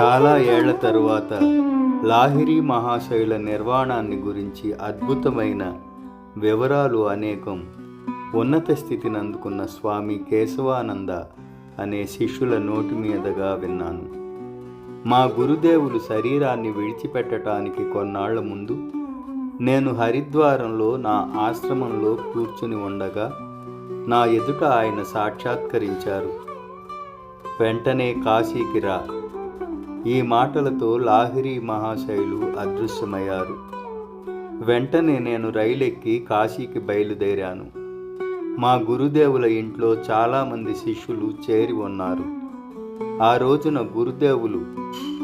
చాలా ఏళ్ళ తరువాత లాహిరి మహాశైల నిర్వాణాన్ని గురించి అద్భుతమైన వివరాలు అనేకం ఉన్నత స్థితిని అందుకున్న స్వామి కేశవానంద అనే శిష్యుల నోటి మీదగా విన్నాను. మా గురుదేవులు శరీరాన్ని విడిచిపెట్టడానికి కొన్నాళ్ళ ముందు నేను హరిద్వారంలో నా ఆశ్రమంలో కూర్చుని ఉండగా నా ఎదుట ఆయన సాక్షాత్కరించారు. వెంటనే కాశీకి రా. ఈ మాటలతో లాహిరి మహాశైలు అదృశ్యమయ్యారు. వెంటనే నేను రైలెక్కి కాశీకి బయలుదేరాను. మా గురుదేవుల ఇంట్లో చాలామంది శిష్యులు చేరి ఉన్నారు. ఆ రోజున గురుదేవులు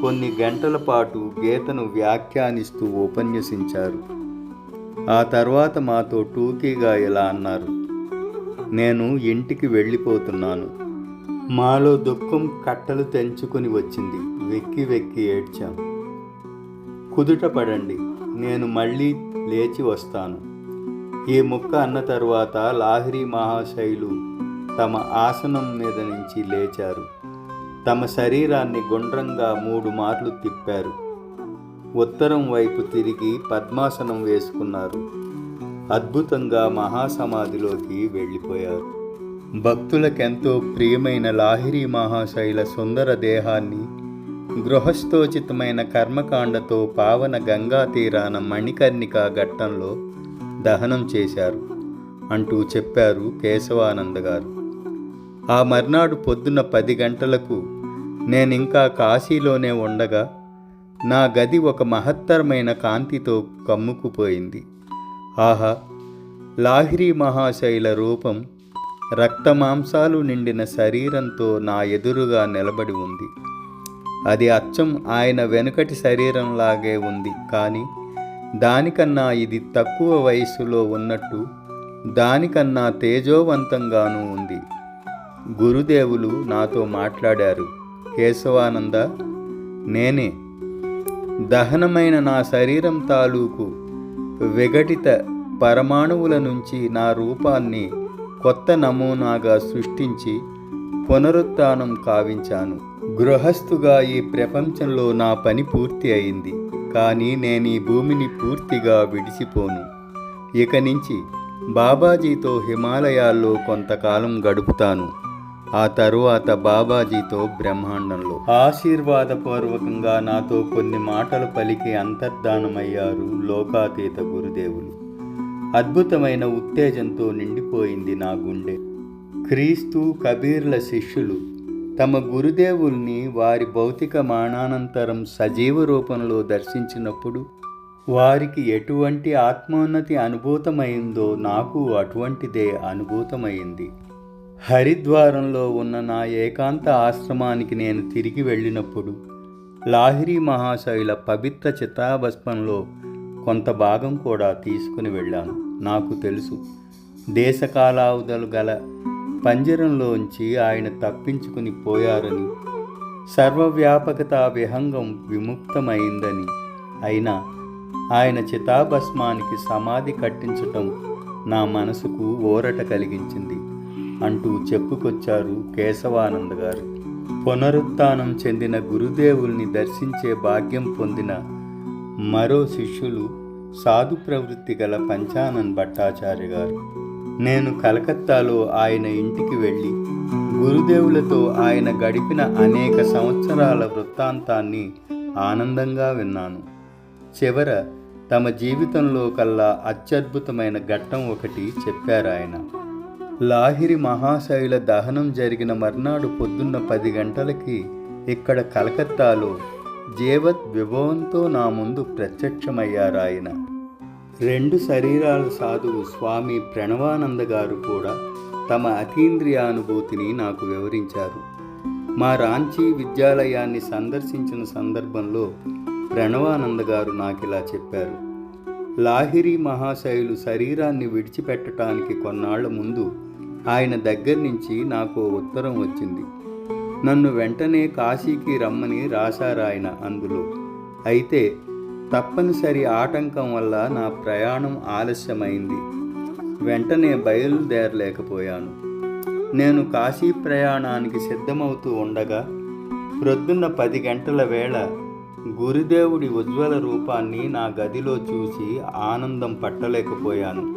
కొన్ని గంటల పాటు గీతను వ్యాఖ్యానిస్తూ ఉపన్యసించారు. ఆ తర్వాత మాతో టూకీగా ఇలా అన్నారు. నేను ఇంటికి వెళ్ళిపోతున్నాను. మాలో దుఃఖం కట్టలు తెంచుకొని వచ్చింది. వెక్కి వెక్కి ఏడ్చాం. కుదుట పడండి నేను మళ్ళీ లేచి వస్తాను. ఈ ముక్క అన్న తరువాత లాహిరి మహాశైలు తమ ఆసనం మీద నుంచి లేచారు. తమ శరీరాన్ని గుండ్రంగా మూడు మార్లు తిప్పారు. ఉత్తరం వైపు తిరిగి పద్మాసనం వేసుకున్నారు. అద్భుతంగా మహాసమాధిలోకి వెళ్ళిపోయారు. భక్తులకెంతో ప్రియమైన లాహిరి మహాశైల సుందర దేహాన్ని గృహస్థోచితమైన కర్మకాండతో పావన గంగా తీరాన మణికర్ణిక ఘట్టంలో దహనం చేశారు అంటూ చెప్పారు కేశవానంద గారు. ఆ మర్నాడు పొద్దున్న పది గంటలకు నేనింకా కాశీలోనే ఉండగా నా గది ఒక మహత్తరమైన కాంతితో కమ్ముకుపోయింది. ఆహా లాహిరి మహాశైల రూపం రక్తమాంసాలు నిండిన శరీరంతో నా ఎదురుగా నిలబడి ఉంది. అది అచ్చం ఆయన వెనుకటి శరీరంలాగే ఉంది. కానీ దానికన్నా ఇది తక్కువ వయస్సులో ఉన్నట్టు దానికన్నా తేజోవంతంగానూ ఉంది. గురుదేవులు నాతో మాట్లాడారు. కేశవానంద నేనే. దహనమైన నా శరీరం తాలూకు విఘటిత పరమాణువుల నుంచి నా రూపాన్ని కొత్త నమూనాగా సృష్టించి పునరుత్నం కావించాను. గృహస్థుగా ఈ ప్రపంచంలో నా పని పూర్తి అయింది. కానీ నేను ఈ భూమిని పూర్తిగా విడిచిపోను. ఇక నుంచి బాబాజీతో హిమాలయాల్లో కొంతకాలం గడుపుతాను. ఆ తరువాత బాబాజీతో బ్రహ్మాండంలో. ఆశీర్వాదపూర్వకంగా నాతో కొన్ని మాటలు పలికి అంతర్ధానమయ్యారు లోకాతీత గురుదేవులు. అద్భుతమైన ఉత్తేజంతో నిండిపోయింది నా గుండె. క్రీస్తు కబీర్ల శిష్యులు తమ గురుదేవుల్ని వారి భౌతిక మానానంతరం సజీవ రూపంలో దర్శించినప్పుడు వారికి ఎటువంటి ఆత్మోన్నతి అనుభూతమైందో నాకు అటువంటిదే అనుభూతమైంది. హరిద్వారంలో ఉన్న నా ఏకాంత ఆశ్రమానికి నేను తిరిగి వెళ్ళినప్పుడు లాహిరి మహాశైల పవిత్ర చితాభస్మంలో కొంత భాగం కూడా తీసుకుని వెళ్ళాను. నాకు తెలుసు. దేశకాలావధులు గల పంజరంలోంచి ఆయన తప్పించుకుని పోయారని సర్వవ్యాపకత విహంగం విముక్తమైందని అయినా ఆయన చితాభస్మానికి సమాధి కట్టించటం నా మనసుకు ఊరట కలిగించింది అంటూ చెప్పుకొచ్చారు కేశవానంద గారు పునరుత్నం చెందిన గురుదేవుల్ని దర్శించే భాగ్యం పొందిన మరో శిష్యులు సాధు ప్రవృత్తి గల పంచానన్ భట్టాచార్య గారు. నేను కలకత్తాలో ఆయన ఇంటికి వెళ్ళి గురుదేవులతో ఆయన గడిపిన అనేక సంవత్సరాల వృత్తాంతాన్ని ఆనందంగా విన్నాను. చివర తమ జీవితంలో కల్లా అత్యద్భుతమైన ఘట్టం ఒకటి చెప్పారు ఆయన. లాహిరి మహాశైల దహనం జరిగిన మర్నాడు పొద్దున్న పది గంటలకి ఇక్కడ కలకత్తాలో జీవత్ విభవంతో నా ముందు ప్రత్యక్షమయ్యారాయన. రెండు శరీరాల సాధువు స్వామి ప్రణవానంద గారు కూడా తమ అతీంద్రియానుభూతిని నాకు వివరించారు. మా రాంచీ విద్యాలయాన్ని సందర్శించిన సందర్భంలో ప్రణవానంద గారు నాకిలా చెప్పారు. లాహిరి మహాశైలు శరీరాన్ని విడిచిపెట్టడానికి కొన్నాళ్ళ ముందు ఆయన దగ్గర నుంచి నాకు ఉత్తరం వచ్చింది. నన్ను వెంటనే కాశీకి రమ్మని రాశారాయన అందులో. అయితే తప్పనిసరి ఆటంకం వల్ల నా ప్రయాణం ఆలస్యమైంది. వెంటనే బయలుదేరలేకపోయాను. నేను కాశీ ప్రయాణానికి సిద్ధమవుతూ ఉండగా ప్రొద్దున్న పది గంటల వేళ గురుదేవుడి ఉజ్వల రూపాన్ని నా గదిలో చూసి ఆనందం పట్టలేకపోయాను.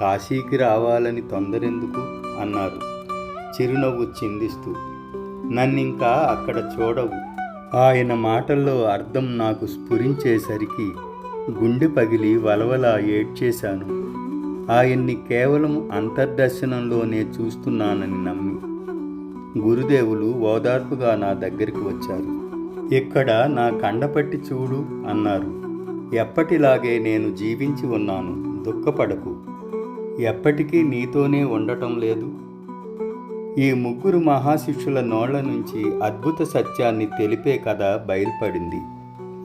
కాశీకి రావాలని తొందరెందుకు? అన్నారు. చిరునవ్వు చిందిస్తూ. నన్నింకా అక్కడ చూడవు. ఆయన మాటల్లో అర్థం నాకు స్ఫురించేసరికి గుండె పగిలి వలవలా ఏడ్చేశాను. ఆయన్ని కేవలం అంతర్దర్శనంలోనే చూస్తున్నానని నమ్మి గురుదేవులు ఓదార్పుగా నా దగ్గరికి వచ్చారు. ఇక్కడ నా కండపట్టి చూడు అన్నారు. ఎప్పటిలాగే నేను జీవించి ఉన్నాను. దుఃఖపడకు. ఎప్పటికీ నీతోనే ఉండటం లేదు. ఈ ముగ్గురు మహాశిష్యుల నోళ్ళ నుంచి అద్భుత సత్యాన్ని తెలిపే కథ బయల్పడింది.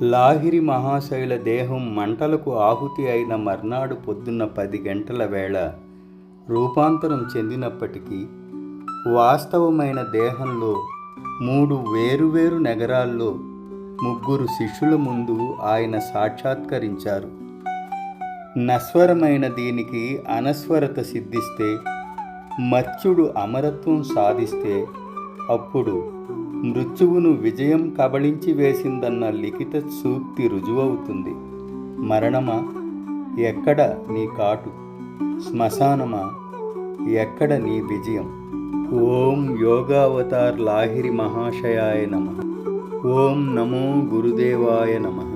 లాహిరి మహాశైల దేహం మంటలకు ఆహుతి అయిన మర్నాడు పొద్దున్న పది గంటల వేళ రూపాంతరం చెందినప్పటికీ వాస్తవమైన దేహంలో మూడు వేరువేరు నగరాల్లో ముగ్గురు శిష్యుల ముందు ఆయన సాక్షాత్కరించారు. నస్వరమైన దీనికి అనస్వరత సిద్ధిస్తే మత్స్యుడు అమరత్వం సాధిస్తే అప్పుడు మృత్యువును విజయం కబళించి వేసిందన్న లిఖిత సూక్తి రుజువవుతుంది. మరణమా? ఎక్కడ నీ కాటు? శ్మశానమా? ఎక్కడ నీ విజయం? ఓం యోగావతార్ లాహిరి మహాశయాయ నమ. ఓం నమో గురుదేవాయ నమః.